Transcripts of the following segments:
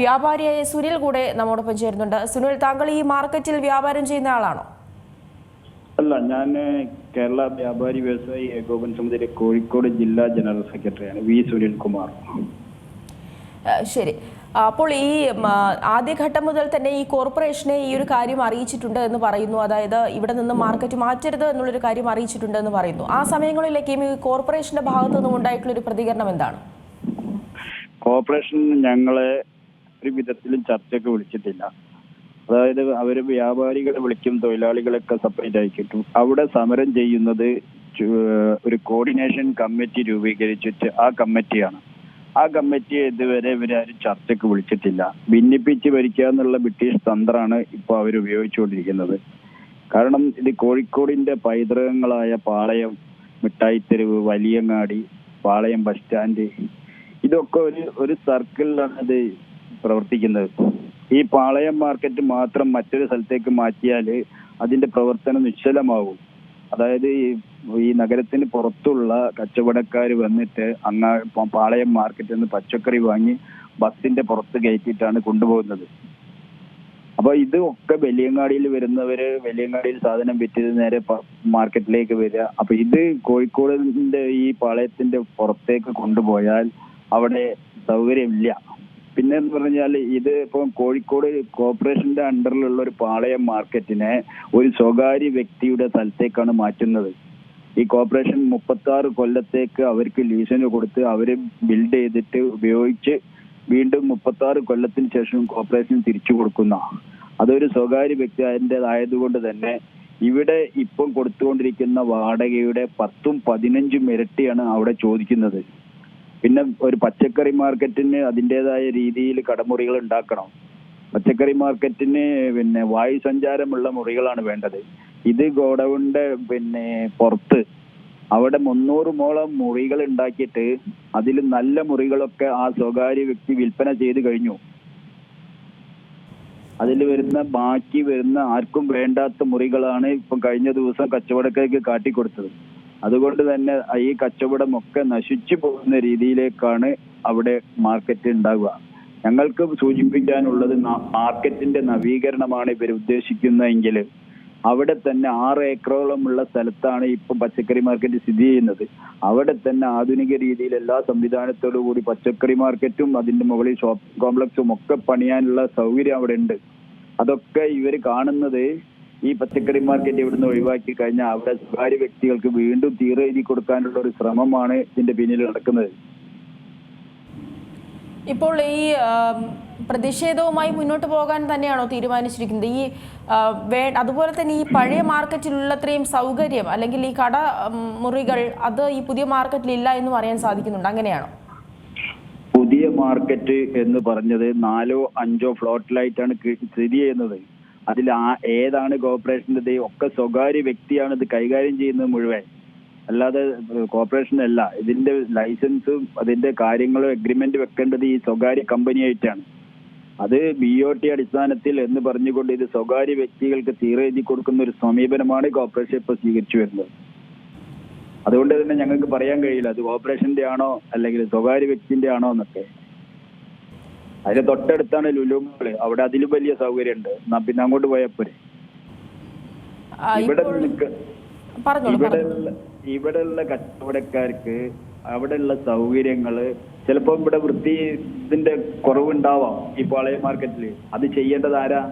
വ്യാപാരിയായ സുനിൽ കൂടെ നമ്മോടൊപ്പം ചേരുന്നുണ്ട്. സുനിൽ താങ്കൾ ഈ മാർക്കറ്റിൽ വ്യാപാരം ചെയ്യുന്ന ആളാണോ? അല്ല ഞാൻ കേരള വ്യാപാരി വ്യവസായി ഏകോപന സമിതിയിലെ കോഴിക്കോട് ജില്ലാ ജനറൽ സെക്രട്ടറിയാണ് വി സുനിൽകുമാർ. കുമാർ ശരി. അപ്പോൾ ഈ ആദ്യഘട്ടം മുതൽ തന്നെ ഈ കോർപ്പറേഷനെ ഈ ഒരു കാര്യം അറിയിച്ചിട്ടുണ്ട് എന്ന് പറയുന്നു. അതായത് ഇവിടെ നിന്ന് മാർക്കറ്റ് മാറ്റരുത് എന്നുള്ളൊരു കാര്യം അറിയിച്ചിട്ടുണ്ട് എന്ന് പറയുന്നു. ആ സമയങ്ങളിലേക്കും ഈ കോർപ്പറേഷന്റെ ഭാഗത്തു നിന്നും ഉണ്ടായിട്ടുള്ള ഒരു പ്രതികരണം എന്താണ്? കോർപ്പറേഷൻ ഞങ്ങളെ ഒരു വിധത്തിലും ചർച്ചക്ക് വിളിച്ചിട്ടില്ല. അതായത് അവർ വ്യാപാരികളെ വിളിക്കും തൊഴിലാളികളൊക്കെ സെപ്പറേറ്റ് ആയി കിട്ടും അവിടെ സമരം ചെയ്യുന്നത് ഒരു കോർഡിനേഷൻ കമ്മിറ്റി രൂപീകരിച്ചിട്ട് ആ കമ്മിറ്റിയാണ് ആ കമ്മിറ്റി ഇതുവരെ ഇവരാരും ചർച്ചയ്ക്ക് വിളിച്ചിട്ടില്ല. ഭിന്നിപ്പിച്ച് ഭരിക്കുക എന്നുള്ള ബ്രിട്ടീഷ് തന്ത്രമാണ് ഇപ്പോൾ അവർ ഉപയോഗിച്ചുകൊണ്ടിരിക്കുന്നത്. കാരണം ഇത് കോഴിക്കോടിന്റെ പൈതൃകങ്ങളായ പാളയം മിഠായിത്തെരുവ് വലിയങ്ങാടി പാളയം ബസ് സ്റ്റാൻഡ് ഇതൊക്കെ ഒരു ഒരു സർക്കിളിലാണ് ഇത് പ്രവർത്തിക്കുന്നത്. ഈ പാളയം മാർക്കറ്റ് മാത്രം മറ്റൊരു സ്ഥലത്തേക്ക് മാറ്റിയാൽ അതിന്റെ പ്രവർത്തനം നിശ്ചലമാകും. അതായത് ഈ നഗരത്തിന് പുറത്തുള്ള കച്ചവടക്കാർ വന്നിട്ട് അങ്ങാ പാളയം മാർക്കറ്റിൽ നിന്ന് പച്ചക്കറി വാങ്ങി ബസിന്റെ പുറത്ത് കയറ്റിയിട്ടാണ് കൊണ്ടുപോകുന്നത്. അപ്പൊ ഇത് ഒക്കെ വലിയങ്ങാടിയിൽ വരുന്നവര് വലിയങ്ങാടിയിൽ സാധനം വിറ്റത് നേരെ മാർക്കറ്റിലേക്ക് വരിക. അപ്പൊ ഇത് കോഴിക്കോടിന്റെ ഈ പാളയത്തിന്റെ പുറത്തേക്ക് കൊണ്ടുപോയാൽ അവിടെ സൗകര്യമില്ല. പിന്നെ എന്ന് പറഞ്ഞാൽ ഇത് ഇപ്പം കോഴിക്കോട് കോർപ്പറേഷന്റെ അണ്ടറിലുള്ള ഒരു പാളയം മാർക്കറ്റിനെ ഒരു സ്വകാര്യ വ്യക്തിയുടെ സ്ഥലത്തേക്കാണ് മാറ്റുന്നത്. ഈ കോർപ്പറേഷൻ മുപ്പത്തി ആറ് കൊല്ലത്തേക്ക് അവർക്ക് ലീസിന് കൊടുത്ത് അവർ ബിൽഡ് ചെയ്തിട്ട് ഉപയോഗിച്ച് വീണ്ടും മുപ്പത്തി ആറ് കൊല്ലത്തിന് ശേഷം കോർപ്പറേഷൻ തിരിച്ചു കൊടുക്കുന്ന അതൊരു സ്വകാര്യ വ്യക്തി അതിന്റെതായതുകൊണ്ട് തന്നെ ഇവിടെ ഇപ്പം കൊടുത്തുകൊണ്ടിരിക്കുന്ന വാടകയുടെ പത്തും പതിനഞ്ചും ഇരട്ടിയാണ് അവിടെ ചോദിക്കുന്നത്. പിന്നെ ഒരു പച്ചക്കറി മാർക്കറ്റിന് അതിന്റെതായ രീതിയിൽ കടമുറികൾ ഉണ്ടാക്കണം. പച്ചക്കറി മാർക്കറ്റിന് പിന്നെ വായു സഞ്ചാരമുള്ള മുറികളാണ് വേണ്ടത്. ഇത് ഗോഡൌണിന്റെ പിന്നെ പുറത്ത്. അവിടെ മുന്നൂറ് മോളം മുറികൾ ഉണ്ടാക്കിയിട്ട് അതിൽ നല്ല മുറികളൊക്കെ ആ സ്വകാര്യ വ്യക്തി വിൽപ്പന ചെയ്ത് കഴിഞ്ഞു. അതിൽ വരുന്ന ബാക്കി വരുന്ന ആർക്കും വേണ്ടാത്ത മുറികളാണ് ഇപ്പം കഴിഞ്ഞ ദിവസം കച്ചവടക്കാർക്ക് കാട്ടിക്കൊടുത്തത്. അതുകൊണ്ട് തന്നെ ഈ കച്ചവടം ഒക്കെ നശിച്ചു പോകുന്ന രീതിയിലേക്കാണ് അവിടെ മാർക്കറ്റ് ഉണ്ടാവുക ഞങ്ങൾക്ക് സൂചിപ്പിക്കാനുള്ളത് മാർക്കറ്റിന്റെ നവീകരണമാണ് ഇവർ ഉദ്ദേശിക്കുന്നതെങ്കിൽ അവിടെ തന്നെ ആറ് ഏക്കറോളമുള്ള സ്ഥലത്താണ് ഇപ്പം പച്ചക്കറി മാർക്കറ്റ് സ്ഥിതി ചെയ്യുന്നത്. അവിടെ തന്നെ ആധുനിക രീതിയിൽ എല്ലാ സംവിധാനത്തോടു കൂടി പച്ചക്കറി മാർക്കറ്റും അതിന്റെ മുകളിൽ ഷോപ്പിംഗ് കോംപ്ലക്സും ഒക്കെ പണിയാനുള്ള സൗകര്യം അവിടെ ഉണ്ട് അതൊക്കെ ഇവർ കാണുന്നത് ഈ പച്ചക്കറി മാർക്കറ്റ് ഇവിടുന്ന് ഒഴിവാക്കി കഴിഞ്ഞാൽ അവിടെ സ്വകാര്യ വ്യക്തികൾക്ക് വീണ്ടും തീറ കൊടുക്കാനുള്ള ഒരു ശ്രമമാണ് ഇതിന്റെ പിന്നിൽ നടക്കുന്നത്. ഇപ്പോൾ ഈ പ്രതിഷേധവുമായി മുന്നോട്ട് പോകാൻ തന്നെയാണോ തീരുമാനിച്ചിരിക്കുന്നത്? ഈ അതുപോലെ തന്നെ ഈ പഴയ മാർക്കറ്റിലുള്ളത്രയും സൗകര്യം അല്ലെങ്കിൽ ഈ കട മുറികൾ അത് ഈ പുതിയ മാർക്കറ്റിൽ ഇല്ല എന്ന് പറയാൻ സാധിക്കുന്നുണ്ട്. അങ്ങനെയാണോ? പുതിയ മാർക്കറ്റ് എന്ന് പറഞ്ഞത് നാലോ അഞ്ചോ ഫ്ലോട്ടിലായിട്ടാണ് സ്ഥിതി ചെയ്യുന്നത്. അതിൽ ആ ഏതാണ് കോർപ്പറേഷന്റെ ഒക്കെ സ്വകാര്യ വ്യക്തിയാണ് ഇത് കൈകാര്യം ചെയ്യുന്നത് മുഴുവൻ. അല്ലാതെ കോർപ്പറേഷൻ അല്ല. ഇതിന്റെ ലൈസൻസും അതിന്റെ കാര്യങ്ങളും എഗ്രിമെന്റ് വെക്കേണ്ടത് ഈ സ്വകാര്യ കമ്പനിയായിട്ടാണ് അത് ബി ഒ ടി അടിസ്ഥാനത്തിൽ എന്ന് പറഞ്ഞുകൊണ്ട് ഇത് സ്വകാര്യ വ്യക്തികൾക്ക് തീരെഴുതി കൊടുക്കുന്ന ഒരു സമീപനമാണ് കോർപ്പറേഷൻ ഇപ്പോൾ സ്വീകരിച്ചു വരുന്നത്. അതുകൊണ്ട് തന്നെ ഞങ്ങൾക്ക് പറയാൻ കഴിയില്ല അത് കോർപ്പറേഷന്റെ ആണോ അല്ലെങ്കിൽ സ്വകാര്യ വ്യക്തിന്റെ ആണോ എന്നൊക്കെ. അതിന് തൊട്ടടുത്താണ് ലുലു മോൾ അവിടെ അതിലും വലിയ സൗകര്യം ഉണ്ട് എന്നാ പിന്നെ അങ്ങോട്ട് പോയപ്പോരെ ഇവിടെ ഇവിടെ പറഞ്ഞോളൂ. ഇവിടെ ഉള്ള കച്ചവടക്കാർക്ക് അവിടെ ഉള്ള സൗകര്യങ്ങൾ ചിലപ്പോ ഇവിടെ വൃത്തി ഇതിന്റെ കുറവുണ്ടാവാം ഈ പാളയ മാർക്കറ്റിൽ അത് ചെയ്യേണ്ടത് ആരാ?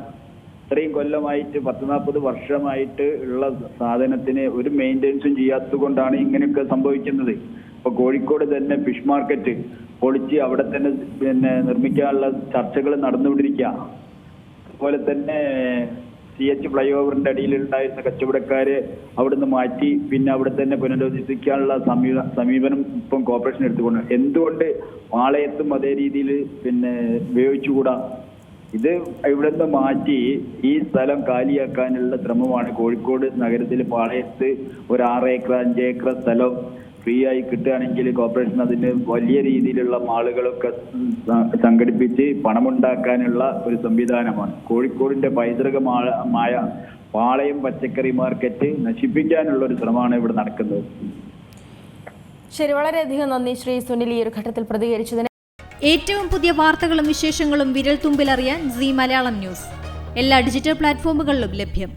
ഇത്രയും കൊല്ലമായിട്ട് പത്ത് നാൽപ്പത് വർഷമായിട്ട് ഉള്ള സാധനത്തിന് ഒരു മെയിന്റെനൻസും ചെയ്യാത്തത് കൊണ്ടാണ് ഇങ്ങനെയൊക്കെ സംഭവിക്കുന്നത്. ഇപ്പൊ കോഴിക്കോട് തന്നെ ഫിഷ് മാർക്കറ്റ് പൊളിച്ച് അവിടെ തന്നെ പിന്നെ നിർമ്മിക്കാനുള്ള ചർച്ചകൾ നടന്നുകൊണ്ടിരിക്കുക. അതുപോലെ തന്നെ സി എച്ച് ഫ്ലൈ ഓവറിന്റെ അടിയിൽ ഉണ്ടായിരുന്ന കച്ചവടക്കാരെ അവിടുന്ന് മാറ്റി പിന്നെ അവിടെ തന്നെ പുനരധിപ്പിക്കാനുള്ള സമീപ സമീപനം ഇപ്പം കോർപ്പറേഷൻ എടുത്തുകൊണ്ട്. എന്തുകൊണ്ട് പാളയത്തും അതേ രീതിയിൽ പിന്നെ ഉപയോഗിച്ചുകൂടാ? ഇത് ഇവിടെ നിന്ന് മാറ്റി ഈ സ്ഥലം കാലിയാക്കാനുള്ള ശ്രമമാണ് കോഴിക്കോട് നഗരത്തിൽ പാളയത്ത് ഒരു ആറ് ഏക്കർ അഞ്ച് ഏക്കർ സ്ഥലം ഫ്രീ ആയി കിട്ടുകയാണെങ്കിൽ കോർപ്പറേഷൻ അതിന് വലിയ രീതിയിലുള്ള മാളുകളൊക്കെ സംഘടിപ്പിച്ച് പണമുണ്ടാക്കാനുള്ള ഒരു സംവിധാനമാണ്. കോഴിക്കോടിന്റെ പൈതൃകമായ പാളയം പച്ചക്കറി മാർക്കറ്റ് നശിപ്പിക്കാനുള്ള ഒരു ശ്രമമാണ് ഇവിടെ നടക്കുന്നത്. ശരി വളരെയധികം നന്ദി ശ്രീ സുനിൽ ഈ ഒരു ഘട്ടത്തിൽ പ്രതികരിച്ചതിന്. ഏറ്റവും പുതിയ വാർത്തകളും വിശേഷങ്ങളും വിരൽ തുമ്പിലറിയാൻ സി മലയാളം ന്യൂസ്. എല്ലാ ഡിജിറ്റൽ പ്ലാറ്റ്ഫോമുകളിലും ലഭ്യം.